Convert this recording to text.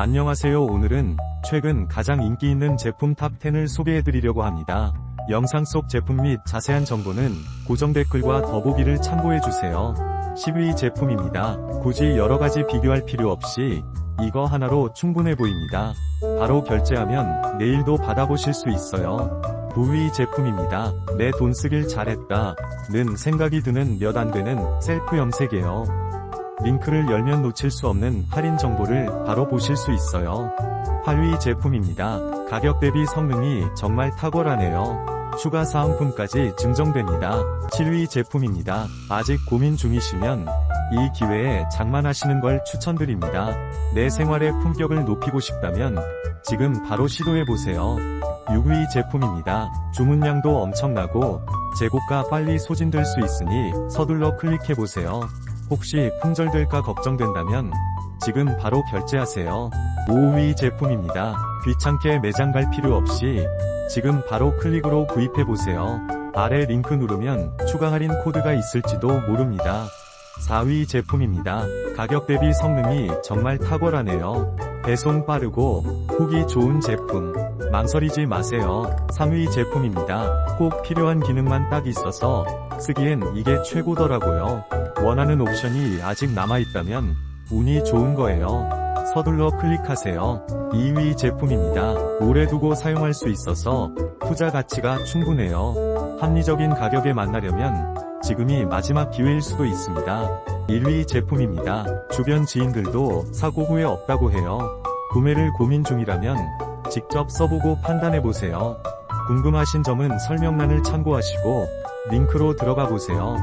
안녕하세요. 오늘은 최근 가장 인기 있는 제품 탑10을 소개해드리려고 합니다. 영상 속 제품 및 자세한 정보는 고정 댓글과 더보기를 참고해주세요. 10위 제품입니다. 굳이 여러가지 비교할 필요 없이 이거 하나로 충분해 보입니다. 바로 결제하면 내일도 받아보실 수 있어요. 9위 제품입니다. 내 돈 쓰길 잘했다. 는 생각이 드는 몇 안 되는 셀프 염색이에요. 링크를 열면 놓칠 수 없는 할인 정보를 바로 보실 수 있어요. 8위 제품입니다. 가격 대비 성능이 정말 탁월하네요. 추가 사은품까지 증정됩니다. 7위 제품입니다. 아직 고민 중이시면 이 기회에 장만하시는 걸 추천드립니다. 내 생활의 품격을 높이고 싶다면 지금 바로 시도해보세요. 6위 제품입니다. 주문량도 엄청나고 재고가 빨리 소진될 수 있으니 서둘러 클릭해보세요. 혹시 품절될까 걱정된다면 지금 바로 결제하세요. 5위 제품입니다. 귀찮게 매장 갈 필요 없이 지금 바로 클릭으로 구입해보세요. 아래 링크 누르면 추가 할인 코드가 있을지도 모릅니다. 4위 제품입니다. 가격 대비 성능이 정말 탁월하네요. 배송 빠르고 후기 좋은 제품. 망설이지 마세요. 3위 제품입니다. 꼭 필요한 기능만 딱 있어서 쓰기엔 이게 최고더라고요. 원하는 옵션이 아직 남아있다면 운이 좋은 거예요. 서둘러 클릭하세요. 2위 제품입니다. 오래 두고 사용할 수 있어서 투자 가치가 충분해요. 합리적인 가격에 만나려면 지금이 마지막 기회일 수도 있습니다. 1위 제품입니다. 주변 지인들도 사고 후에 없다고 해요. 구매를 고민 중이라면 직접 써보고 판단해보세요. 궁금하신 점은 설명란을 참고하시고 링크로 들어가 보세요.